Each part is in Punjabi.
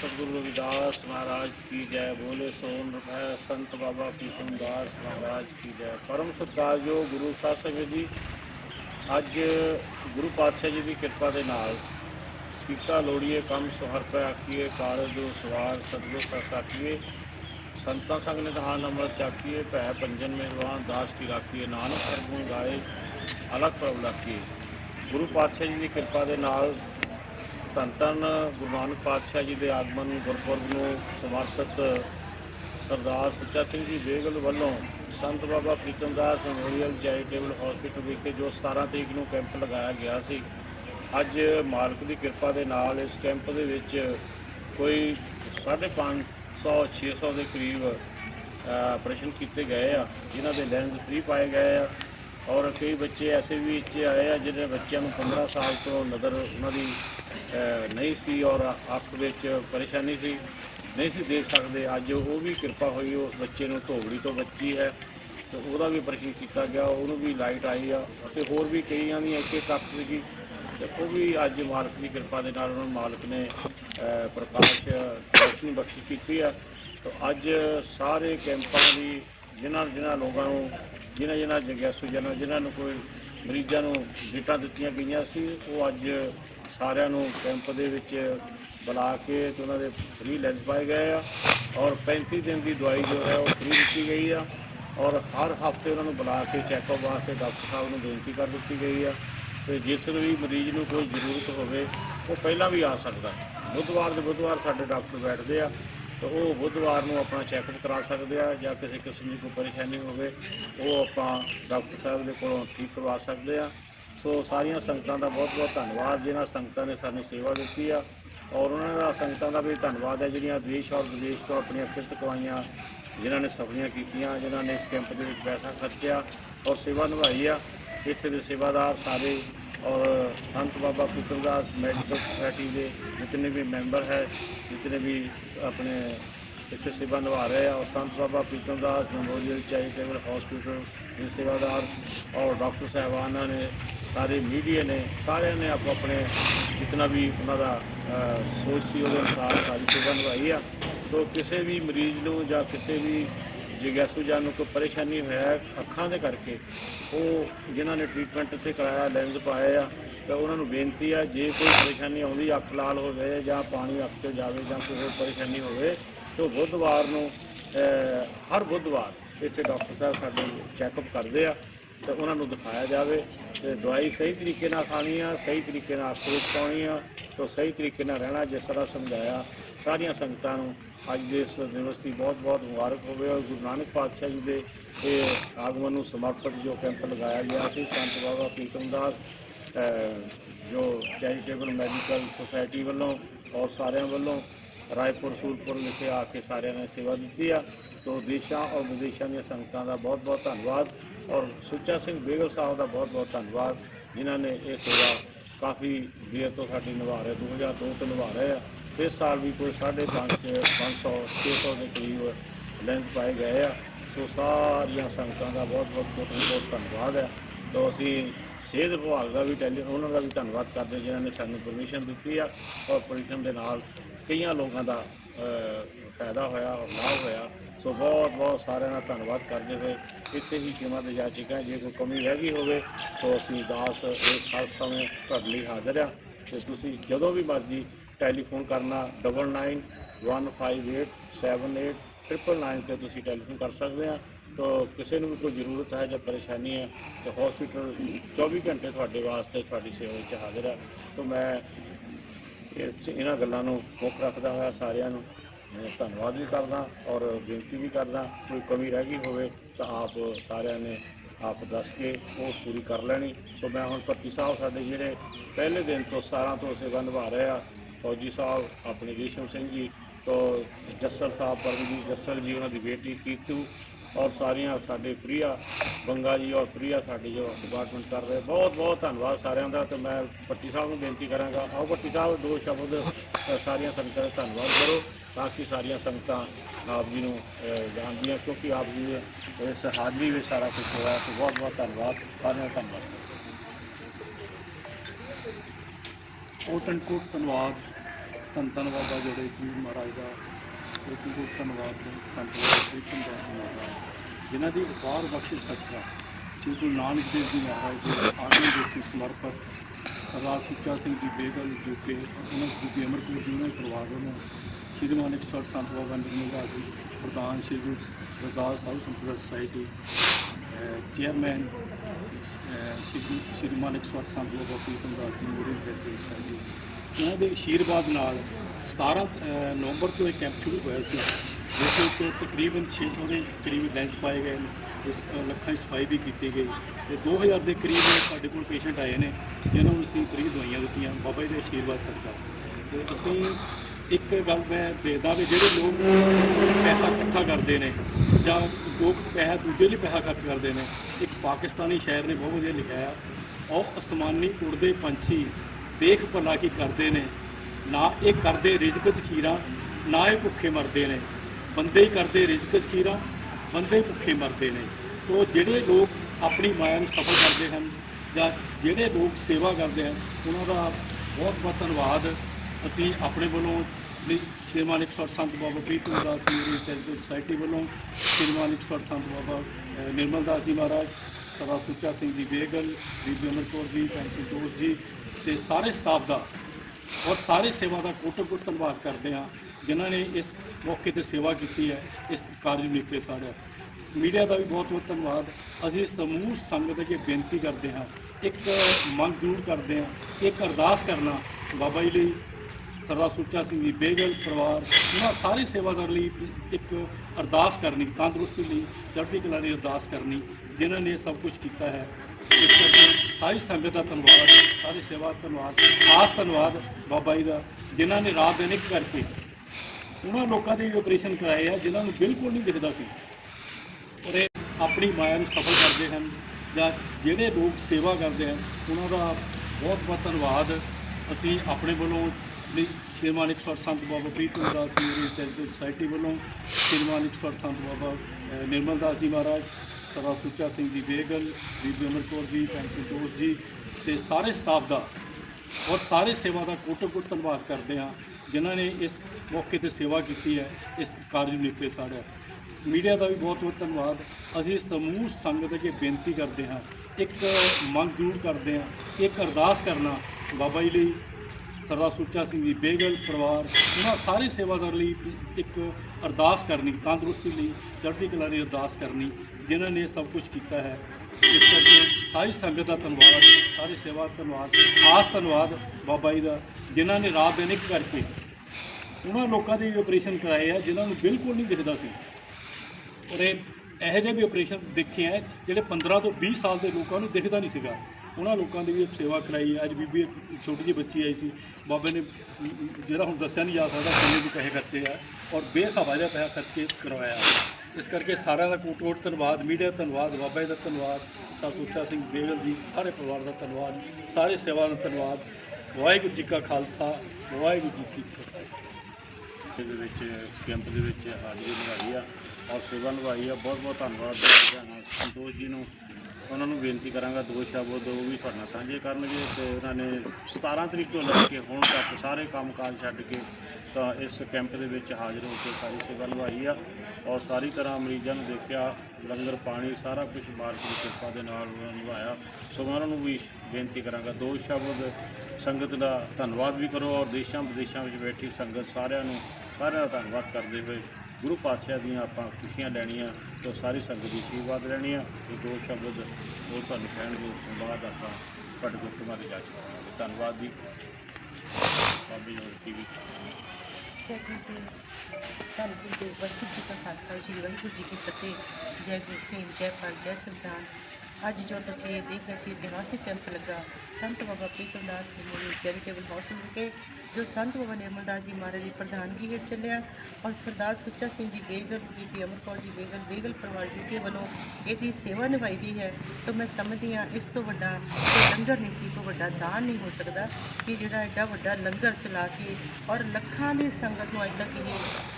ਸਤਿਗੁਰੂ ਰਵਿਦਾਸ ਮਹਾਰਾਜ ਕੀ ਜੈ, ਬੋਲੇ ਸੋਨ ਰਖਾਇਆ ਸੰਤ ਬਾਬਾ ਕ੍ਰਿਸ਼ਨ ਦਾਸ ਮਹਾਰਾਜ ਕੀ ਜੈ। ਪਰਮ ਸਤਿਕਾਰਯੋਗ ਗੁਰੂ ਸਾਹਿਬ ਸੰਗਤ ਜੀ, ਅੱਜ ਗੁਰੂ ਪਾਤਸ਼ਾਹ ਜੀ ਦੀ ਕਿਰਪਾ ਦੇ ਨਾਲ ਕੀਤਾ ਲੋੜੀਏ ਕੰਮ ਸੁਹਰਪੈ ਆਕੀਏ ਕਾਰਜ ਜੋ ਸਵਾਰ ਸਤਿਗੁਰ ਸਾ ਸਾਕੀਏ ਸੰਤਾਂ ਸੰਗ ਨਿਧਾਨ ਅੰਮ੍ਰਿਤ ਚਾਕੀਏ, ਭੈ ਪੰਜਨ ਮਹਿਰਵਾਨ ਦਾਸ ਕੀ ਰਾਖੀਏ, ਨਾਨਕ ਸਰਗੁਣ ਗਾਏ, ਅਲਗ ਪ੍ਰਭ ਲਾਕੀਏ ਗੁਰੂ ਪਾਤਸ਼ਾਹ ਜੀ ਦੀ ਕਿਰਪਾ ਦੇ ਨਾਲ ਧੰਨ ਧੰਨ ਗੁਰੂ ਨਾਨਕ ਪਾਤਸ਼ਾਹ ਜੀ ਦੇ ਆਗਮਨ ਗੁਰਪੁਰਬ ਨੂੰ ਸਮਰਪਿਤ ਸਰਦਾਰ ਸੁੱਚਾ ਸਿੰਘ ਜੀ ਬੇਗਲ ਵੱਲੋਂ Sant Baba Pritamdas memorial charitable hospital ਵਿਖੇ ਜੋ 17 ਤਰੀਕ ਨੂੰ ਕੈਂਪ ਲਗਾਇਆ ਗਿਆ ਸੀ, ਅੱਜ ਮਾਲਕ ਦੀ ਕਿਰਪਾ ਦੇ ਨਾਲ ਇਸ ਕੈਂਪ ਦੇ ਵਿੱਚ ਕੋਈ 550 600 ਦੇ ਕਰੀਬ ਆਪਰੇਸ਼ਨ ਕੀਤੇ ਗਏ ਆ, ਜਿਨ੍ਹਾਂ ਦੇ ਲੈਂਸ ਫ੍ਰੀ ਪਾਏ ਗਏ ਆ ਔਰ ਕਈ ਬੱਚੇ ਐਸੇ ਵੀ ਇੱਥੇ ਆਏ ਆ ਜਿਹੜੇ ਬੱਚਿਆਂ ਨੂੰ 15 ਸਾਲ ਤੋਂ ਨਜ਼ਰ ਉਹਨਾਂ ਦੀ ਨਹੀਂ ਸੀ ਔਰ ਆਪਸ ਵਿੱਚ ਪਰੇਸ਼ਾਨੀ ਸੀ। ਨਹੀਂ ਸੀ ਦੇਖ ਸਕਦੇ। ਅੱਜ ਉਹ ਵੀ ਕਿਰਪਾ ਹੋਈ ਉਸ ਬੱਚੇ ਨੂੰ ਧੋਬੜੀ ਤੋਂ ਬੱਚੀ ਹੈ। ਤੇ ਉਹਦਾ ਵੀ ਆਪਰੇਸ਼ਨ ਕੀਤਾ ਗਿਆ ਉਹਨੂੰ ਵੀ ਲਾਈਟ ਆਈ ਆ ਅਤੇ ਹੋਰ ਵੀ ਕਈਆਂ ਦੀ ਇੱਕ ਇੱਕ ਸੀਗੀ। ਤੇ ਉਹ ਵੀ ਅੱਜ ਮਾਲਕ ਦੀ ਕਿਰਪਾ ਦੇ ਨਾਲ ਉਹਨਾਂ ਮਾਲਕ ਨੇ ਅਹ, ਪ੍ਰਕਾਸ਼ ਰੋਸ਼ਨੀ ਬਖਸ਼ਿਸ਼ ਕੀਤੀ ਆ। ਤਾਂ ਅੱਜ ਸਾਰੇ ਕੈਂਪਾਂ ਦੀ ਜਿਨ੍ਹਾਂ ਜਿਨ੍ਹਾਂ ਲੋਕਾਂ ਨੂੰ ਜਿਨ੍ਹਾਂ ਜਿਨ੍ਹਾਂ ਜਗਿਆਸੂ ਜਨਾਂ ਜਿਨ੍ਹਾਂ ਨੂੰ ਕੋਈ ਮਰੀਜ਼ਾਂ ਨੂੰ ਡੇਟਾ ਦਿੱਤੀਆਂ ਗਈਆਂ ਸੀ ਉਹ ਅੱਜ ਸਾਰਿਆਂ ਨੂੰ ਕੈਂਪ ਦੇ ਵਿੱਚ ਬੁਲਾ ਕੇ ਤੇ ਉਹਨਾਂ ਦੇ ਫ੍ਰੀ ਲੈਂਸ ਪਾਏ ਗਏ ਆ ਔਰ 35 ਦਿਨ ਦੀ ਦਵਾਈ ਜੋ ਹੈ ਉਹ ਫ੍ਰੀ ਦਿੱਤੀ ਗਈ ਆ ਔਰ ਹਰ ਹਫ਼ਤੇ ਉਹਨਾਂ ਨੂੰ ਬੁਲਾ ਕੇ ਚੈੱਕਅਪ ਵਾਸਤੇ ਡਾਕਟਰ ਸਾਹਿਬ ਨੂੰ ਬੇਨਤੀ ਕਰ ਦਿੱਤੀ ਗਈ ਆ ਤੇ ਜਿਸ ਵੀ ਮਰੀਜ਼ ਨੂੰ ਕੋਈ ਜ਼ਰੂਰਤ ਹੋਵੇ, ਉਹ ਪਹਿਲਾਂ ਵੀ ਆ ਸਕਦਾ ਬੁੱਧਵਾਰ ਦੇ ਬੁੱਧਵਾਰ ਸਾਡੇ ਡਾਕਟਰ ਬੈਠਦੇ ਆ ਤੇ ਉਹ ਬੁੱਧਵਾਰ ਨੂੰ ਆਪਣਾ ਚੈੱਕਅਪ ਕਰਾ ਸਕਦੇ ਆ ਜਾਂ ਕਿਸੇ ਕਿਸਮ ਦੀ ਕੋਈ ਪਰੇਸ਼ਾਨੀ ਹੋਵੇ, ਉਹ ਆਪਾਂ ਡਾਕਟਰ ਸਾਹਿਬ ਦੇ ਕੋਲੋਂ ਠੀਕ ਕਰਵਾ ਸਕਦੇ ਆ। ਸੋ ਸਾਰੀਆਂ ਸੰਗਤਾਂ ਦਾ ਬਹੁਤ ਬਹੁਤ ਧੰਨਵਾਦ, ਜਿਨ੍ਹਾਂ ਸੰਗਤਾਂ ਨੇ ਸਾਨੂੰ ਸੇਵਾ ਦਿੱਤੀ ਆ। ਔਰ ਉਹਨਾਂ ਦਾ ਸੰਗਤਾਂ ਦਾ ਵੀ ਧੰਨਵਾਦ ਹੈ, ਜਿਹੜੀਆਂ ਦੇਸ਼ ਔਰ ਵਿਦੇਸ਼ ਤੋਂ ਆਪਣੀਆਂ ਕਿਰਤ ਕਮਾਈਆਂ, ਜਿਨ੍ਹਾਂ ਨੇ ਸਫਲੀਆਂ ਕੀਤੀਆਂ, ਜਿਨ੍ਹਾਂ ਨੇ ਇਸ ਕੈਂਪ ਦੇ ਵਿੱਚ ਪੈਸਾ ਖਰਚਿਆ ਔਰ ਸੇਵਾ ਨਿਭਾਈ ਆ। ਇੱਥੇ ਦੇ ਸੇਵਾਦਾਰ ਸਾਰੇ ਔਰ ਸੰਤ ਬਾਬਾ ਪੁੱਤਰਦਾਸ ਮੈਡੀਕਲ ਸੁਸਾਇਟੀ ਦੇ ਜਿਤਨੇ ਵੀ ਮੈਂਬਰ ਹੈ, ਜਿਤਨੇ ਵੀ ਆਪਣੇ ਇੱਥੇ ਸੇਵਾ ਨਿਭਾ ਰਹੇ ਆ, ਔਰ Sant Baba Pritamdas memorial charitable hospital ਦੇ ਸੇਵਾਦਾਰ ਔਰ ਡਾਕਟਰ ਸਾਹਿਬਾਨਾਂ ਨੇ ਸਾਰੇ ਮੀਡੀਆ ਨੇ, ਸਾਰਿਆਂ ਨੇ ਆਪੋ ਆਪਣੇ ਜਿਤਨਾ ਵੀ ਉਹਨਾਂ ਦਾ ਸੋਚ ਸੀ ਉਹਦੇ ਅਨੁਸਾਰ ਸਾਰੀ ਸੇਵਾ ਨਿਭਾਈ ਆ। ਤੋਂ ਕਿਸੇ ਵੀ ਮਰੀਜ਼ ਨੂੰ ਜਾਂ ਕਿਸੇ ਵੀ ਜਿਗਿਆਸੂ ਜਨ ਨੂੰ ਕੋਈ ਪਰੇਸ਼ਾਨੀ ਹੋਇਆ ਅੱਖਾਂ ਦੇ ਕਰਕੇ, ਉਹ ਜਿਨ੍ਹਾਂ ਨੇ ਟ੍ਰੀਟਮੈਂਟ ਇੱਥੇ ਕਰਾਇਆ ਲੈਂਸ ਪਾਏ ਆ, ਤਾਂ ਉਹਨਾਂ ਨੂੰ ਬੇਨਤੀ ਆ, ਜੇ ਕੋਈ ਪਰੇਸ਼ਾਨੀ ਆਉਂਦੀ, ਅੱਖ ਲਾਲ ਹੋਵੇ ਜਾਂ ਪਾਣੀ ਅੱਖ ਤੋਂ ਜਾਵੇ ਜਾਂ ਕੋਈ ਹੋਰ ਪਰੇਸ਼ਾਨੀ ਹੋਵੇ, ਤਾਂ ਬੁੱਧਵਾਰ ਨੂੰ ਹਰ ਬੁੱਧਵਾਰ ਇੱਥੇ ਡਾਕਟਰ ਸਾਹਿਬ ਸਾਡੇ ਚੈੱਕਅਪ ਕਰਦੇ ਆ। ਤੇ ਉਹਨਾਂ ਨੂੰ ਦਿਖਾਇਆ ਜਾਵੇ ਤੇ ਦਵਾਈ ਸਹੀ ਤਰੀਕੇ ਨਾਲ ਖਾਣੀ ਆ, ਸਹੀ ਤਰੀਕੇ ਨਾਲ ਅੱਖ ਪਾਉਣੀ ਆ, ਤੇ ਸਹੀ ਤਰੀਕੇ ਨਾਲ ਰਹਿਣਾ, ਜਿਸ ਤਰ੍ਹਾਂ ਸਮਝਾਇਆ, ਸਾਰੀਆਂ ਸੰਗਤਾਂ ਨੂੰ ਅੱਜ ਦੇ ਇਸ ਦਿਵਸ ਦੀ ਬਹੁਤ ਬਹੁਤ ਮੁਬਾਰਕ ਹੋਵੇ ਔਰ ਗੁਰੂ ਨਾਨਕ ਪਾਤਸ਼ਾਹ ਜੀ ਦੇ ਇਹ ਆਗਮਨ ਨੂੰ ਸਮਰਪਿਤ ਜੋ ਕੈਂਪ ਲਗਾਇਆ ਗਿਆ ਸੀ, ਸੰਤ ਬਾਬਾ ਪ੍ਰੀਤਮਦਾਸ ਦਾਸ ਜੋ ਚੈਰੀਟੇਬਲ ਮੈਡੀਕਲ ਸੁਸਾਇਟੀ ਵੱਲੋਂ ਔਰ ਸਾਰਿਆਂ ਵੱਲੋਂ ਰਾਏਪੁਰ, ਸੂਰਪੁਰ ਵਿਖੇ ਆ ਕੇ ਸਾਰਿਆਂ ਨੇ ਸੇਵਾ ਦਿੱਤੀ ਆ। ਤੋ ਦੇਸ਼ਾਂ ਔਰ ਵਿਦੇਸ਼ਾਂ ਦੀਆਂ ਸੰਗਤਾਂ ਦਾ ਬਹੁਤ ਬਹੁਤ ਧੰਨਵਾਦ। ਔਰ ਸੁੱਚਾ ਸਿੰਘ ਬੇਗਲ ਸਾਹਿਬ ਦਾ ਬਹੁਤ ਬਹੁਤ ਧੰਨਵਾਦ, ਜਿਨ੍ਹਾਂ ਨੇ ਇਹ ਸੇਵਾ ਕਾਫੀ ਦੇਰ ਤੋਂ ਸਾਡੀ ਨਿਭਾ ਰਹੇ 2002 ਤੋਂ ਨਿਭਾ ਰਹੇ ਆ। ਇਸ ਸਾਲ ਵੀ ਕੋਈ 550 500 600 ਦੇ ਕਰੀਬ ਲੈਂਥ ਪਾਏ ਗਏ ਆ। ਸੋ ਸਾਰੀਆਂ ਸੰਗਤਾਂ ਦਾ ਬਹੁਤ ਬਹੁਤ ਬਹੁਤ ਬਹੁਤ ਧੰਨਵਾਦ ਹੈ ਤੋ ਅਸੀਂ ਸਿਹਤ ਵਿਭਾਗ ਦਾ ਵੀ ਟੈਲੀ, ਉਹਨਾਂ ਦਾ ਵੀ ਧੰਨਵਾਦ ਕਰਦੇ ਹਾਂ, ਜਿਨ੍ਹਾਂ ਨੇ ਸਾਨੂੰ ਪਰਮਿਸ਼ਨ ਦਿੱਤੀ ਆ। ਔਰ ਪਰਮਿਸ਼ਨ ਦੇ ਨਾਲ ਕਈਆਂ ਲੋਕਾਂ ਦਾ ਫਾਇਦਾ ਹੋਇਆ ਔਰ ਲਾਭ ਹੋਇਆ। ਸੋ ਬਹੁਤ ਬਹੁਤ ਸਾਰਿਆਂ ਦਾ ਧੰਨਵਾਦ ਕਰਦੇ ਹੋਏ ਇੱਥੇ ਹੀ ਕੀਮਤ ਦੇ ਜਾਚਿਕਾ ਜੇ ਕੋਈ ਕਮੀ ਰਹਿ ਗਈ ਹੋਵੇ, ਸੋ ਅਸੀਂ ਦਾਸ ਇਸ ਹਰ ਸਮੇਂ ਤੁਹਾਡੇ ਲਈ ਹਾਜ਼ਰ ਆ ਤੇ ਤੁਸੀਂ ਜਦੋਂ ਵੀ ਮਰਜ਼ੀ ਟੈਲੀਫੋਨ ਕਰਨਾ 9915878999 ਤੇ ਤੁਸੀਂ ਟੈਲੀਫੋਨ ਕਰ ਸਕਦੇ ਆ ਤੋ ਕਿਸੇ ਨੂੰ ਵੀ ਕੋਈ ਜ਼ਰੂਰਤ ਹੈ ਜਾਂ ਪਰੇਸ਼ਾਨੀ ਹੈ, ਤੇ ਹਸਪੀਟਲ 24 ਘੰਟੇ ਤੁਹਾਡੇ ਵਾਸਤੇ, ਤੁਹਾਡੀ ਸੇਵਾ ਵਿੱਚ ਹਾਜ਼ਰ ਹੈ। ਤੋ ਮੈਂ ਇਹ- ਇਹਨਾਂ ਗੱਲਾਂ ਨੂੰ ਮੁੱਖ ਰੱਖਦਾ ਹੋਇਆ ਸਾਰਿਆਂ ਨੂੰ। ਮੈਂ ਧੰਨਵਾਦ ਵੀ ਕਰਦਾ ਔਰ ਬੇਨਤੀ ਵੀ ਕਰਦਾ, ਕੋਈ ਕਮੀ ਰਹਿ ਗਈ ਹੋਵੇ ਤਾਂ ਆਪ ਸਾਰਿਆਂ ਨੇ ਆਪ ਦੱਸ ਕੇ ਉਹ ਪੂਰੀ ਕਰ ਲੈਣੀ। ਸੋ ਮੈਂ ਹੁਣ ਪੱਤੀ ਸਾਹਿਬ ਸਾਡੇ ਜਿਹੜੇ ਪਹਿਲੇ ਦਿਨ ਤੋਂ 17 ਤੋਂ ਸੇਵਾ ਨਿਭਾ ਰਹੇ ਆ, ਫੌਜੀ ਸਾਹਿਬ, ਆਪਣੇ ਰੇਸ਼ਮ ਸਿੰਘ ਜੀ ਤੋਂ ਜੱਸਲ ਸਾਹਿਬ ਪਰਮਜੀਤ ਜੱਸਲ ਜੀ, ਉਹਨਾਂ ਦੀ ਬੇਟੀ ਕੀਤੂ ਔਰ ਸਾਰੀਆਂ ਸਾਡੇ ਪ੍ਰਿਆ, ਬੰਗਾ ਜੀ ਔਰ ਪ੍ਰਿਆ ਸਾਡੀ ਜੋ ਡਿਪਾਰਟਮੈਂਟ ਕਰ ਰਹੇ, ਬਹੁਤ ਬਹੁਤ ਧੰਨਵਾਦ ਸਾਰਿਆਂ ਦਾ ਤੇ ਮੈਂ ਪੱਟੀ ਸਾਹਿਬ ਨੂੰ ਬੇਨਤੀ ਕਰਾਂਗਾ। ਆਓ ਪੱਟੀ ਸਾਹਿਬ, ਦੋ ਸ਼ਬਦ ਸਾਰੀਆਂ ਸੰਗਤਾਂ ਦਾ ਧੰਨਵਾਦ ਕਰੋ ਤਾਂ ਕਿ ਸਾਰੀਆਂ ਸੰਗਤਾਂ ਆਪ ਜੀ ਨੂੰ ਜਾਣਦੀਆਂ ਕਿਉਂਕਿ ਆਪ ਜੀ ਦੇ ਇਸ ਹਾਜ਼ਰੀ ਵਿੱਚ ਸਾਰਾ ਕੁਝ ਹੋਇਆ ਤੇ ਬਹੁਤ ਬਹੁਤ ਧੰਨਵਾਦ, ਸਾਰਿਆਂ ਦਾ ਧੰਨਵਾਦ। ਕੋਟ ਐਂਡ ਕੋਟ ਧੰਨਵਾਦ, ਧੰਨ ਧੰਨਵਾਦ ਬਾਬਾ ਜਿਹੜੇ ਜੀ ਮਹਾਰਾਜ ਦਾ ਇੱਕ ਬਹੁਤ ਧੰਨਵਾਦ ਹੈ ਸੰਤ ਬਾਬਾ ਪ੍ਰੀਤਮ ਦਾ ਧੰਨਵਾਦ ਜਿਨ੍ਹਾਂ ਦੀ ਅਪਾਰ ਬਖਸ਼ਿਸ਼ ਸਦਕਾ ਸ੍ਰੀ ਗੁਰੂ ਨਾਨਕ ਦੇਵ ਜੀ ਮਹਾਰਾਜ ਦੇ ਆਗਮਨ ਦੇ ਸੀ ਸਮਰਪਿਤ ਸਰਦਾਰ ਸੁੱਚਾ ਸਿੰਘ ਜੀ ਬੇਗਲ ਜੋ ਕਿ ਉਹਨਾਂ ਦੀ ਬੀਬੀ ਜੀ ਉਹਨਾਂ ਦੇ ਪਰਿਵਾਰ ਵੱਲੋਂ ਸ਼੍ਰੀ ਮਾਨਕ ਸੌ ਸੰਤ ਬਾਬਾ ਨਿਰਮਲ ਜੀ ਪ੍ਰਧਾਨ ਸ਼੍ਰੀ ਗੁਰੂ ਰਵਿਦਾਸ ਸਾਹਿਬ ਸੰਪਰਦਾਇ ਸੋਸਾਇਟੀ, ਅਹ, ਚੇਅਰਮੈਨ, ਅਹ, ਸ਼੍ਰੀ ਮਾਨਕ ਇੱਕ ਸੰਤ ਬਾਬਾ ਪ੍ਰੀਤਮ ਦਾਸ ਜੀ ਮੋਰੀ ਜੀ ਸੁਸਾਇਟੀ ਉਹਨਾਂ ਦੇ ਆਸ਼ੀਰਵਾਦ ਨਾਲ 17 ਨਵੰਬਰ ਤੋਂ ਇਹ ਕੈਂਪ ਸ਼ੁਰੂ ਹੋਇਆ ਸੀ। ਜਿਸ ਵਿੱਚ ਤਕਰੀਬਨ 600 ਦੇ ਕਰੀਬ ਲੰਚ ਪਾਏ ਗਏ ਨੇ। ਇਸ ਲੱਖਾਂ ਦੀ ਸਫ਼ਾਈ ਵੀ ਕੀਤੀ ਗਈ। ਤੇ 2000 ਦੇ ਕਰੀਬ ਸਾਡੇ ਕੋਲ ਪੇਸ਼ੈਂਟ ਆਏ ਨੇ, ਜਿਨ੍ਹਾਂ ਨੂੰ ਅਸੀਂ ਫ੍ਰੀ ਦਵਾਈਆਂ ਦਿੱਤੀਆਂ। ਬਾਬਾ ਜੀ ਦੇ ਆਸ਼ੀਰਵਾਦ ਸਦਕਾ। ਤੇ ਅਸੀਂ ਇੱਕ ਗੱਲ ਮੈਂ ਦੇਖਦਾ ਵੀ ਜਿਹੜੇ ਲੋਕ ਪੈਸਾ ਇਕੱਠਾ ਕਰਦੇ ਨੇ ਜਾਂ ਲੋਕ ਪੈਸਾ ਦੂਜੇ ਲਈ ਪੈਸਾ ਖਰਚ ਕਰਦੇ ਨੇ, ਇੱਕ ਪਾਕਿਸਤਾਨੀ ਸ਼ਾਇਰ ਨੇ ਬਹੁਤ ਵਧੀਆ ਲਿਖਿਆ ਆ ਉਹ ਅਸਮਾਨੀ ਉੜਦੇ ਪੰਛੀ ਦੇਖ ਭਲਾ ਕੀ ਕਰਦੇ ਨੇ। ਨਾ ਇਹ ਕਰਦੇ ਰਿਜ਼ਕ ਚ ਖੀਰਾ, ਨਾ ਇਹ ਭੁੱਖੇ ਮਰਦੇ ਨੇ। ਬੰਦੇ ਹੀ ਕਰਦੇ ਰਿਜ਼ਕ ਚ ਖੀਰਾ, ਬੰਦੇ ਭੁੱਖੇ ਮਰਦੇ ਨੇ। ਸੋ ਜਿਹੜੇ ਲੋਕ ਆਪਣੀ ਮਾਇਆ ਨੂੰ ਸਫਲ ਕਰਦੇ ਹਨ ਜਾਂ ਜਿਹੜੇ ਲੋਕ ਸੇਵਾ ਕਰਦੇ ਹਨ, ਉਹਨਾਂ ਦਾ ਬਹੁਤ ਬਹੁਤ ਧੰਨਵਾਦ। ਅਸੀਂ ਆਪਣੇ ਵੱਲੋਂ ਵੀ ਸ਼੍ਰੀਮਾਨ ਇੱਕ ਸੰਤ ਬਾਬਾ ਪ੍ਰੀਤਮ ਦਾਸ ਮੇਰੀ ਚੈਰੀਟੇਬਲ ਸੁਸਾਇਟੀ ਵੱਲੋਂ ਸ਼੍ਰੀਮਾਨ ਇੱਕ ਸੌ ਸੰਤ ਬਾਬਾ ਨਿਰਮਲ ਦਾਸ ਜੀ ਮਹਾਰਾਜ ਸਰਦਾਰ ਸੁੱਚਾ ਸਿੰਘ ਜੀ ਬੇਗਲ, ਬੀਬੀ ਅਮਰ ਕੌਰ ਜੀ ਭੈਣ ਸੰਤੋਸ਼ ਜੀ ਤੇ ਸਾਰੇ ਸਟਾਫ ਦਾ ਔਰ ਸਾਰੇ ਸੇਵਾ ਦਾ ਕੋਟੋ ਕੋਟ ਧੰਨਵਾਦ ਕਰਦੇ ਹਾਂ, ਜਿਨ੍ਹਾਂ ਨੇ ਇਸ ਮੌਕੇ ਤੇ ਸੇਵਾ ਕੀਤੀ ਹੈ, ਇਸ ਕਾਰਜ ਨੂੰ ਨਿਪੇ ਸਾਰਿਆ ਮੀਡੀਆ ਦਾ ਵੀ ਬਹੁਤ ਬਹੁਤ ਧੰਨਵਾਦ। ਅਸੀਂ ਸਮੂਹ ਸੰਗਤ ਅੱਗੇ ਬੇਨਤੀ ਕਰਦੇ ਹਾਂ, ਇੱਕ ਮੰਗ ਜ਼ਰੂਰ ਕਰਦੇ ਹਾਂ, ਇੱਕ ਅਰਦਾਸ ਕਰਨਾ ਬਾਬਾ ਜੀ ਲਈ ਸਰਦਾਰ ਸੁੱਚਾ ਸਿੰਘ ਜੀ, ਬੇਗਲ ਪਰਿਵਾਰ, ਉਹਨਾਂ ਸਾਰੇ ਸੇਵਾਦਾਰ ਲਈ ਇੱਕ ਅਰਦਾਸ ਕਰਨੀ, ਤੰਦਰੁਸਤੀ ਲਈ ਚੜ੍ਹਦੀ ਕਲਾ ਲਈ ਅਰਦਾਸ ਕਰਨੀ, ਜਿਨ੍ਹਾਂ ਨੇ ਸਭ ਕੁਝ ਕੀਤਾ ਹੈ। ਇਸ ਕਰਕੇ ਸਾਰੀ ਸੰਗਤ ਦਾ ਧੰਨਵਾਦ, ਸਾਰੇ ਸੇਵਾ ਦਾ ਧੰਨਵਾਦ, ਖਾਸ ਧੰਨਵਾਦ ਬਾਬਾ ਜੀ ਦਾ, ਜਿਨ੍ਹਾਂ ਨੇ ਰਾਤ ਦਿਨ ਇੱਕ ਕਰਕੇ ਉਹਨਾਂ ਲੋਕਾਂ ਦੇ ਵੀ ਆਪਰੇਸ਼ਨ ਕਰਾਏ ਆ, ਜਿਨ੍ਹਾਂ ਨੂੰ ਬਿਲਕੁਲ ਨਹੀਂ ਦਿਖਦਾ ਸੀ। ਔਰ ਇਹ ਆਪਣੀ ਮਾਇਆ ਨੂੰ ਸਫਲ ਕਰਦੇ ਹਨ, ਜਾਂ ਜਿਹੜੇ ਲੋਕ ਸੇਵਾ ਕਰਦੇ ਹਨ, ਉਹਨਾਂ ਦਾ ਬਹੁਤ ਬਹੁਤ ਧੰਨਵਾਦ। ਅਸੀਂ ਆਪਣੇ ਵੱਲੋਂ ਸ਼੍ਰੀਮਾਨ ਇੱਕ ਸੌ ਸੰਤ ਬਾਬਾ ਪ੍ਰੀਤਮ ਦਾਸ ਮੇਰੀ ਚੈਰੀਟੇਬਲ ਸੁਸਾਇਟੀ ਵੱਲੋਂ ਸ਼੍ਰੀਮਾਨ ਇੱਕ ਸੌ ਸੰਤ ਬਾਬਾ ਨਿਰਮਲ ਦਾਸ ਜੀ ਮਹਾਰਾਜ, ਸਰਦਾਰ ਸੁੱਚਾ ਸਿੰਘ ਜੀ ਬੇਗਲ, ਬੀਬੀ ਅਮਰ ਕੌਰ ਜੀ ਭੈਣ ਸੰਤੋਸ਼ ਜੀ ਤੇ ਸਾਰੇ ਸਟਾਫ ਦਾ ਔਰ ਸਾਰੇ ਸੇਵਾ ਦਾ ਕੋਟੋ ਕੋਟ ਧੰਨਵਾਦ ਕਰਦੇ ਹਾਂ, ਜਿਨ੍ਹਾਂ ਨੇ ਇਸ ਮੌਕੇ ਤੇ ਸੇਵਾ ਕੀਤੀ ਹੈ, ਇਸ ਕਾਰਜ ਨੂੰ ਨਿਪੇ ਸਾਰਿਆ ਮੀਡੀਆ ਦਾ ਵੀ ਬਹੁਤ ਬਹੁਤ ਧੰਨਵਾਦ। ਅਸੀਂ ਸਮੂਹ ਸੰਗਤ ਅੱਗੇ ਬੇਨਤੀ ਕਰਦੇ ਹਾਂ, ਇੱਕ ਮੰਗ ਜ਼ਰੂਰ ਕਰਦੇ ਹਾਂ, ਇੱਕ ਅਰਦਾਸ ਕਰਨਾ ਬਾਬਾ ਜੀ ਲਈ ਸਰਦਾਰ ਸੁੱਚਾ ਸਿੰਘ ਜੀ, ਬੇਗਲ ਪਰਿਵਾਰ, ਉਹਨਾਂ ਸਾਰੇ ਸੇਵਾਦਾਰ ਲਈ ਇੱਕ ਅਰਦਾਸ ਕਰਨੀ, ਤੰਦਰੁਸਤੀ ਲਈ ਚੜ੍ਹਦੀ ਕਲਾ ਲਈ ਅਰਦਾਸ ਕਰਨੀ, ਜਿਨ੍ਹਾਂ ਨੇ ਸਭ ਕੁਝ ਕੀਤਾ ਹੈ। ਇਸ ਕਰਕੇ ਸਾਰੀ ਸੰਗਤ ਦਾ ਧੰਨਵਾਦ, ਸਾਰੇ ਸੇਵਾ ਦਾ ਧੰਨਵਾਦ, ਖਾਸ ਧੰਨਵਾਦ ਬਾਬਾ ਜੀ ਦਾ, ਜਿਨ੍ਹਾਂ ਨੇ ਰਾਤ ਦਿਨ ਇੱਕ ਕਰਕੇ ਉਹਨਾਂ ਲੋਕਾਂ ਦੇ ਵੀ ਆਪਰੇਸ਼ਨ ਕਰਾਏ ਆ, ਜਿਨ੍ਹਾਂ ਨੂੰ ਬਿਲਕੁਲ ਨਹੀਂ ਦਿਖਦਾ ਸੀ। ਔਰ ਇਹ ਇਹੋ ਜਿਹੇ ਵੀ ਆਪਰੇਸ਼ਨ ਦੇਖੇ ਆ, ਜਿਹੜੇ 15 ਤੋਂ 20 ਸਾਲ ਦੇ ਲੋਕਾਂ ਨੂੰ ਦਿਖਦਾ ਨਹੀਂ ਸੀਗਾ। ਉਹਨਾਂ ਲੋਕਾਂ ਦੀ ਵੀ ਸੇਵਾ ਕਰਾਈ ਹੈ। ਅੱਜ ਬੀਬੀ ਇੱਕ ਛੋਟੀ ਜਿਹੀ ਬੱਚੀ ਆਈ ਸੀ। ਬਾਬੇ ਨੇ ਜਿਹੜਾ ਹੁਣ ਦੱਸਿਆ ਨਹੀਂ ਜਾ ਸਕਦਾ, ਕਿੰਨੇ ਵੀ ਪੈਸੇ ਖਰਚੇ ਆ ਔਰ ਬੇਸਹਾਰਾ ਜਿਹਾ ਪੈਸਾ ਖਰਚ ਕੇ ਕਰਵਾਇਆ। ਇਸ ਕਰਕੇ ਸਾਰਿਆਂ ਦਾ ਕੋਟ ਕੋਟ ਧੰਨਵਾਦ, ਮੀਡੀਆ ਦਾ ਧੰਨਵਾਦ, ਬਾਬਾ ਜੀ ਦਾ ਧੰਨਵਾਦ ਸਾ ਸੁੱਚਾ ਸਿੰਘ ਬੇਗਲ ਜੀ, ਸਾਰੇ ਪਰਿਵਾਰ ਦਾ ਧੰਨਵਾਦ, ਸਾਰੇ ਸੇਵਾ ਦਾ ਧੰਨਵਾਦ। ਵਾਹਿਗੁਰੂ ਜੀ ਕਾ ਖਾਲਸਾ, ਵਾਹਿਗੁਰੂ ਜੀ ਕੀ ਫਤਿਹ। ਦੇ ਵਿੱਚ, ਕੈਂਪ ਦੇ ਵਿੱਚ ਹਾਜ਼ਰੀ ਨਿਭਾਈ ਆ ਔਰ ਸੇਵਾ ਨਿਭਾਈ ਆ। ਬਹੁਤ ਬਹੁਤ ਧੰਨਵਾਦ। ਸੰਤੋਸ਼ ਜੀ ਨੂੰ ਉਹਨਾਂ ਨੂੰ ਬੇਨਤੀ ਕਰਾਂਗਾ ਦੋ ਸ਼ਬਦ ਉਹ ਵੀ ਤੁਹਾਡੇ ਨਾਲ ਸਾਂਝੇ ਕਰਨਗੇ ਤੇ ਉਹਨਾਂ ਨੇ 17 ਤਰੀਕ ਤੋਂ ਲੈ ਕੇ ਹੁਣ ਤੱਕ ਸਾਰੇ ਕੰਮਕਾਜ ਛੱਡ ਕੇ ਤਾਂ ਇਸ ਕੈਂਪ ਦੇ ਵਿੱਚ ਹਾਜ਼ਰ ਹੋ ਕੇ ਸਾਰੀ ਸੇਵਾ ਨਿਭਾਈ ਆ ਔਰ ਸਾਰੀ ਤਰ੍ਹਾਂ ਮਰੀਜ਼ਾਂ ਨੂੰ ਦੇਖਿਆ, ਲੰਗਰ, ਪਾਣੀ, ਸਾਰਾ ਕੁਝ ਮਾਲਕ ਦੀ ਕਿਰਪਾ ਦੇ ਨਾਲ ਉਹਨਾਂ ਨੇ ਨਿਭਾਇਆ। ਸੋ ਮੈਂ ਉਹਨਾਂ ਨੂੰ ਵੀ ਬੇਨਤੀ ਕਰਾਂਗਾ, ਦੋ ਸ਼ਬਦ ਸੰਗਤ ਦਾ ਧੰਨਵਾਦ ਵੀ ਕਰੋ ਔਰ ਦੇਸ਼ਾਂ ਵਿਦੇਸ਼ਾਂ ਵਿੱਚ ਬੈਠੀ ਸੰਗਤ ਸਾਰਿਆਂ ਨੂੰ ਸਾਰਿਆਂ ਦਾ ਧੰਨਵਾਦ ਕਰਦੇ ਹੋਏ ਗੁਰੂ ਪਾਤਸ਼ਾਹ ਦੀਆਂ ਆਪਾਂ ਖੁਸ਼ੀਆਂ ਲੈਣੀਆਂ ਤੇ ਸਾਰੀ ਸੰਗਤ ਦੀ ਆਸ਼ੀਰਵਾਦ ਲੈਣੀਆਂ ਤੇ ਦੋ ਸ਼ਬਦ ਹੋਰ ਤੁਹਾਨੂੰ ਕਹਿਣਗੇ, ਉਸ ਤੋਂ ਬਾਅਦ ਆਪਾਂ ਤੁਹਾਡੇ ਕੋਲ ਤੁਹਾਡੀ ਜਾ ਕਰਾਂਗੇ ਧੰਨਵਾਦ ਜੀ। ਬਾਬੀ ਜੀ ਟੀਵੀ ਜੈ ਗੁਰੂ ਦੇਵ ਧੰਨ ਗੁਰੂ ਦੇਵ ਵਾਹਿਗੁਰੂ ਜੀ ਕਾ ਖਾਲਸਾ, ਸ਼੍ਰੀ ਵਾਹਿਗੁਰੂ ਜੀ ਕੀ ਫਤਿਹ। ਜੈ ਗੁਰੂ ਖੀਨ ਜੈ ਪਰ ਜੈ ਸੰਵਿਧਾਨ ਅੱਜ ਜੋ ਤੁਸੀਂ ਇਹ ਦੇਖ ਰਹੇ ਸੀ, ਇਤਿਹਾਸਿਕ ਕੈਂਪ ਲੱਗਾ। Sant Baba Pritam Das memorial charitable hospital ਕੇ ਜੋ ਸੰਤ ਬਾਬਾ ਨਿਰਮਲ ਦਾਸ ਜੀ ਮਹਾਰਾਜ ਦੀ ਪ੍ਰਧਾਨਗੀ ਹੇਠ ਚੱਲਿਆ ਔਰ ਸਰਦਾਰ ਸੁੱਚਾ ਸਿੰਘ ਜੀ ਬੇਗਲ, ਬੀਬੀ ਅਮਰ ਕੌਰ ਜੀ ਬੇਗਲ ਬੇਗਲ ਪਰਿਵਾਰ ਜੀ ਦੇ ਵੱਲੋਂ ਇਹਦੀ ਸੇਵਾ ਨਿਭਾਈ ਗਈ ਹੈ। ਤਾਂ ਮੈਂ ਸਮਝਦੀ ਹਾਂ, ਇਸ ਤੋਂ ਵੱਡਾ ਕੋਈ ਲੰਗਰ ਨਹੀਂ ਸੀ ਤੋਂ ਵੱਡਾ ਦਾਨ ਨਹੀਂ ਹੋ ਸਕਦਾ ਕਿ ਜਿਹੜਾ ਐਡਾ ਵੱਡਾ ਲੰਗਰ ਚਲਾ ਕੇ ਔਰ ਲੱਖਾਂ ਦੀ ਸੰਗਤ ਨੂੰ ਅੱਜ ਤੱਕ ਇਹ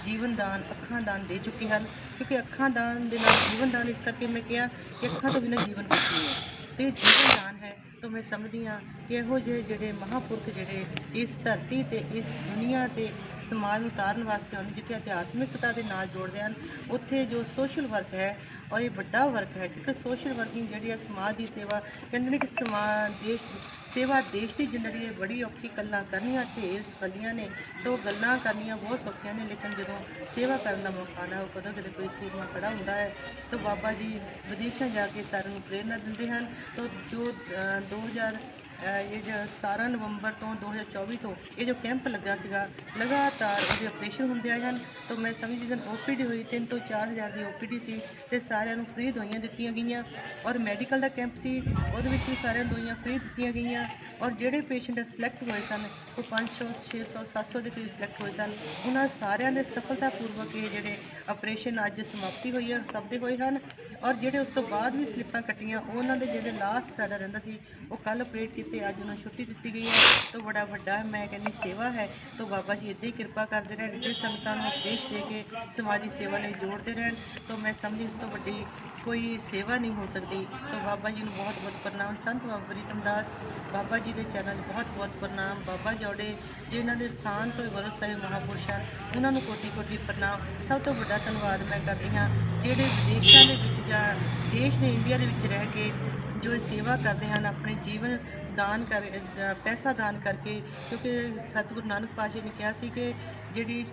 ਜੀਵਨ ਦਾਨ, ਅੱਖਾਂ ਦਾਨ ਦੇ ਚੁੱਕੇ ਹਨ। ਕਿਉਂਕਿ ਅੱਖਾਂ ਦਾਨ ਦੇ ਨਾਲ ਜੀਵਨ ਦਾਨ ਇਸ ਕਰਕੇ ਮੈਂ ਕਿਹਾ ਕਿ ਅੱਖਾਂ ਤੋਂ ਬਿਨਾਂ ਜੀਵਨ ਕੁਛ ਨਹੀਂ ਹੈ। ਤੇ ਇਹ ਜੀਵਨ ਦਾਨ ਹੈ ਤਾਂ ਮੈਂ ਸਮਝਦੀ ਹਾਂ ਕਿ ਇਹੋ ਜਿਹੇ ਜਿਹੜੇ ਮਹਾਪੁਰਖ ਜਿਹੜੇ ਇਸ ਧਰਤੀ ਤੇ ਇਸ ਦੁਨੀਆ ਤੇ ਸਮਾਜ ਨੂੰ ਉਤਾਰਨ ਵਾਸਤੇ ਆਉਂਦੇ ਜਿੱਥੇ ਅਧਿਆਤਮਿਕਤਾ ਦੇ ਨਾਲ ਜੋੜਦੇ ਹਨ ਉੱਥੇ ਜੋ ਸੋਸ਼ਲ ਵਰਕ ਹੈ ਔਰ ਇਹ ਵੱਡਾ ਵਰਕ ਹੈ ਕਿਉਂਕਿ ਸੋਸ਼ਲ ਵਰਕਿੰਗ ਜਿਹੜੀ ਹੈ ਸਮਾਜ ਦੀ ਸੇਵਾ ਕਹਿੰਦੇ ਨੇ ਕਿ ਸਮਾਜ ਦੇਸ਼ ਸੇਵਾ ਦੇਸ਼ ਦੀ ਜ਼ਿੰਦਗੀ ਹੈ ਬੜੀ ਔਖੀ ਗੱਲਾਂ ਕਰਨੀਆਂ ਢੇਰ ਸਕਲੀਆਂ ਨੇ ਤੋਂ ਗੱਲਾਂ ਕਰਨੀਆਂ ਬਹੁਤ ਸੌਖੀਆਂ ਨੇ ਲੇਕਿਨ ਜਦੋਂ ਸੇਵਾ ਕਰਨ ਦਾ ਮੌਕਾ ਨਾ ਉਹ ਕਦੋਂ ਕਿਤੇ ਕੋਈ ਸੂਰਮਾ ਖੜਾ ਹੁੰਦਾ ਹੈ ਤਾਂ ਬਾਬਾ ਜੀ ਵਿਦੇਸ਼ਾਂ ਜਾ ਕੇ ਸਾਰਿਆਂ ਨੂੰ ਪ੍ਰੇਰਨਾ ਦਿੰਦੇ ਹਨ ਤਾਂ ਜੋ ਅ, 2000 ਇਹ ਜੋ 17 ਨਵੰਬਰ ਤੋਂ 2024 ਤੋਂ ਇਹ ਜੋ ਕੈਂਪ ਲੱਗਾ ਸੀਗਾ, ਲਗਾਤਾਰ ਉਹਦੇ ਆਪਰੇਸ਼ਨ ਹੁੰਦੇ ਆਏ ਹਨ। ਤਾਂ ਮੈਂ ਸਮਝੀ ਜਦ ਓਪੀਡੀ ਹੋਈ 3 ਤੋਂ 4000 ਦੀ ਓਪੀਡੀ ਸੀ ਤੇ ਸਾਰਿਆਂ ਨੂੰ ਫ੍ਰੀ ਦਵਾਈਆਂ ਦਿੱਤੀਆਂ ਗਈਆਂ ਔਰ ਮੈਡੀਕਲ ਦਾ ਕੈਂਪ ਸੀ, ਉਹਦੇ ਵਿੱਚ ਵੀ ਸਾਰਿਆਂ ਨੂੰ ਦਵਾਈਆਂ ਫ੍ਰੀ ਦਿੱਤੀਆਂ ਗਈਆਂ ਔਰ ਜਿਹੜੇ ਪੇਸ਼ੈਂਟ ਸਿਲੈਕਟ ਹੋਏ ਸਨ, ਉਹ 500 600 700 ਦੇ ਕਰੀਬ ਸਿਲੈਕਟ ਹੋਏ ਸਨ। ਉਹਨਾਂ ਸਾਰਿਆਂ ਦੇ ਸਫਲਤਾਪੂਰਵਕ ਇਹ ਜਿਹੜੇ ਆਪਰੇਸ਼ਨ ਅੱਜ ਸਮਾਪਤੀ ਹੋਈ ਹੈ ਸਭ ਦੇ ਹੋਏ ਹਨ ਔਰ ਜਿਹੜੇ ਉਸ ਤੋਂ ਬਾਅਦ ਵੀ ਸਲਿੱਪਾਂ ਕੱਟੀਆਂ, ਉਹਨਾਂ ਦੇ ਜਿਹੜੇ ਲਾਸਟ ਸਾਡਾ ਰਹਿੰਦਾ ਸੀ, ਉਹ ਕੱਲ ਆਪਰੇਟ ਕੀਤੇ ਅੱਜ ਉਹਨਾਂ ਨੂੰ ਛੁੱਟੀ ਦਿੱਤੀ ਗਈ ਹੈ। ਤਾਂ ਬੜਾ ਵੱਡਾ ਮੈਂ ਕਹਿੰਦੀ ਸੇਵਾ ਹੈ। ਤਾਂ ਬਾਬਾ ਜੀ ਇੱਦਾਂ ਹੀ ਕਿਰਪਾ ਕਰਦੇ ਰਹਿਣ, ਇੱਦਾਂ ਸੰਗਤਾਂ ਨੂੰ ਉਪਦੇਸ਼ ਦੇ ਕੇ ਸਮਾਜੀ ਸੇਵਾ ਲਈ ਜੋੜਦੇ ਰਹਿਣ। ਤੋਂ ਮੈਂ ਸਮਝੀ ਇਸ ਤੋਂ ਵੱਡੀ ਕੋਈ ਸੇਵਾ ਨਹੀਂ ਹੋ ਸਕਦੀ। ਤਾਂ ਬਾਬਾ ਜੀ ਨੂੰ ਬਹੁਤ ਬਹੁਤ ਪ੍ਰਣਾਮ। ਸੰਤ ਬਾਬਾ ਪ੍ਰੀਤਮ ਦਾਸ ਬਾਬਾ ਜੀ ਦੇ ਚਰਨ ਬਹੁਤ ਬਹੁਤ ਪ੍ਰਣਾਮ। ਬਾਬਾ ਜੋੜੇ ਜਿਨ੍ਹਾਂ ਦੇ ਸਥਾਨ ਤੋਂ ਵਰਸ ਸਾਹਿਬ ਮਹਾਪੁਰਸ਼ ਹਨ, ਉਹਨਾਂ ਨੂੰ ਕੋਟੀ ਕੋਟੀ ਪ੍ਰਣਾਮ। ਸਭ ਤੋਂ ਵੱਡਾ ਧੰਨਵਾਦ ਮੈਂ ਕਰਦੀ ਹਾਂ ਜਿਹੜੇ ਵਿਦੇਸ਼ਾਂ ਦੇ ਵਿੱਚ ਜਾਂ ਦੇਸ਼ ਦੇ ਇੰਡੀਆ ਦੇ ਵਿੱਚ ਰਹਿ ਕੇ ਜੋ ਇਹ ਸੇਵਾ ਕਰਦੇ ਹਨ, ਆਪਣੇ ਜੀਵਨ ਦਾਨ ਕਰ ਪੈਸਾ ਦਾਨ ਕਰਕੇ ਕਿਉਂਕਿ ਸਤਿਗੁਰੂ ਨਾਨਕ ਪਾਤਸ਼ਾਹ ਨੇ ਕਿਹਾ ਸੀ ਕਿ ਜਿਹੜੀ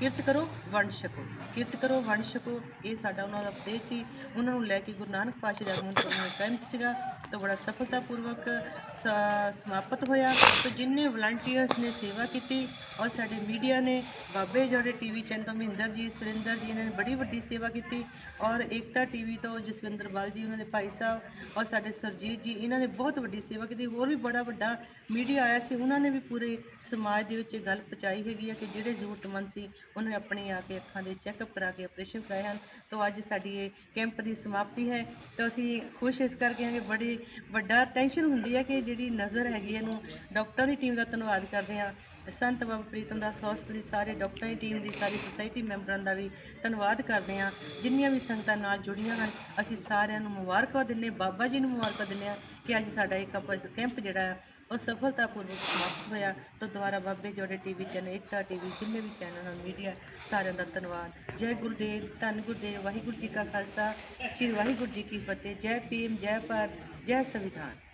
ਕਿਰਤ ਕਰੋ, ਵੰਡ ਛਕੋ। ਕਿਰਤ ਕਰੋ, ਵੰਡ ਛਕੋ, ਇਹ ਸਾਡਾ ਉਹਨਾਂ ਦਾ ਉਪਦੇਸ਼ ਸੀ। ਉਹਨਾਂ ਨੂੰ ਲੈ ਕੇ ਗੁਰੂ ਨਾਨਕ ਪਾਤਸ਼ਾਹ ਦਾ আগਮਨ ਕਰਨ ਕੈਂਪ ਸੀਗਾ। ਤਾਂ ਬੜਾ ਸਫਲਤਾਪੂਰਵਕ ਸ- ਸਮਾਪਤ ਹੋਇਆ। ਤਾਂ ਜਿੰਨੇ ਵਲੰਟੀਅਰਸ ਨੇ ਸੇਵਾ ਕੀਤੀ, ਔਰ ਸਾਡੇ ਮੀਡੀਆ ਨੇ, ਬਾਬੇ ਜੋੜੇ ਟੀਵੀ ਚੈਨਲ ਤੋਂ ਮਹਿੰਦਰ ਜੀ, ਸੁਰਿੰਦਰ ਜੀ ਨੇ ਬੜੀ ਵੱਡੀ ਸੇਵਾ ਕੀਤੀ। ਔਰ ਏਕਤਾ ਟੀਵੀ ਤੋਂ ਜਸਵਿੰਦਰ ਬਾਲ ਜੀ, ਉਹਨਾਂ ਦੇ ਭਾਈ ਸਾਹਿਬ, ਔਰ ਸਾਡੇ ਸਰਜੀਤ ਜੀ, ਇਹਨਾਂ ਨੇ ਬਹੁਤ ਵੱਡੀ ਸੇਵਾ ਕੀਤੀ। ਹੋਰ ਵੀ ਬੜਾ ਵੱਡਾ ਮੀਡੀਆ ਆਇਆ ਸੀ। ਉਹਨਾਂ ਨੇ ਵੀ ਪੂਰੇ ਸਮਾਜ ਦੇ ਵਿੱਚ ਇਹ ਗੱਲ ਪਹੁੰਚਾਈ ਹੈਗੀ ਆ ਕਿ ਜਿਹੜੇ ਜ਼ਰੂਰਤਮੰਦ ਸੀ। ਉਹਨਾਂ ਨੇ ਆਪਣੀ ਆ ਕੇ ਅੱਖਾਂ ਦੇ ਚੈੱਕਅਪ ਕਰਾ ਕੇ ਆਪਰੇਸ਼ਨ ਕਰਾਏ ਹਨ। ਤਾਂ ਅੱਜ ਸਾਡੀ ਇਹ ਕੈਂਪ ਦੀ ਸਮਾਪਤੀ ਹੈ। ਤਾਂ ਅਸੀਂ ਖੁਸ਼ ਇਸ ਕਰਕੇ ਹਾਂ ਕਿ ਬੜੀ ਵੱਡਾ ਟੈਨਸ਼ਨ ਹੁੰਦੀ ਹੈ ਕਿ ਜਿਹੜੀ ਨਜ਼ਰ ਹੈਗੀ ਇਹਨੂੰ ਡਾਕਟਰਾਂ ਦੀ ਟੀਮ ਦਾ ਧੰਨਵਾਦ ਕਰਦੇ ਹਾਂ। ਸੰਤ ਬਾਬਾ ਪ੍ਰੀਤਮ ਦਾਸ ਹਸਪੀਟਲ ਦੀ ਸਾਰੇ ਡਾਕਟਰਾਂ ਦੀ ਟੀਮ ਦੀ, ਸਾਰੀ ਸੁਸਾਇਟੀ ਮੈਂਬਰਾਂ ਦਾ ਵੀ ਧੰਨਵਾਦ ਕਰਦੇ ਹਾਂ। ਜਿੰਨੀਆਂ ਵੀ ਸੰਗਤਾਂ ਨਾਲ ਜੁੜੀਆਂ ਹਨ, ਅਸੀਂ ਸਾਰਿਆਂ ਨੂੰ ਮੁਬਾਰਕਾਂ ਦਿੰਦੇ ਬਾਬਾ ਜੀ ਨੂੰ ਮੁਬਾਰਕਾਂ ਦਿੰਦੇ ਹਾਂ ਕਿ ਅੱਜ ਸਾਡਾ ਇੱਕ ਕਪ- ਕੈਂਪ ਜਿਹੜਾ ਹੈ, ਉਹ ਸਫਲਤਾਪੂਰਵਕ ਸਮਾਪਤ ਹੋਇਆ। ਤਾਂ ਦੁਆਰਾ ਬਾਬੇ ਜੋੜੇ ਟੀਵੀ ਚੈਨਲ ਏਕਤਾ ਟੀਵੀ ਜਿੰਨੇ ਵੀ ਚੈਨਲ ਹਨ ਮੀਡੀਆ ਸਾਰਿਆਂ ਦਾ ਧੰਨਵਾਦ। ਜੈ ਗੁਰਦੇਵ, ਧੰਨ ਗੁਰਦੇਵ, ਵਾਹਿਗੁਰੂ ਜੀ ਕਾ ਖਾਲਸਾ, ਸ੍ਰੀ ਵਾਹਿਗੁਰੂ ਜੀ ਕੀ ਫਤਿਹ, ਜੈ ਭੀਮ, ਜੈ ਭਾਰਤ, ਜੈ ਸੰਵਿਧਾਨ।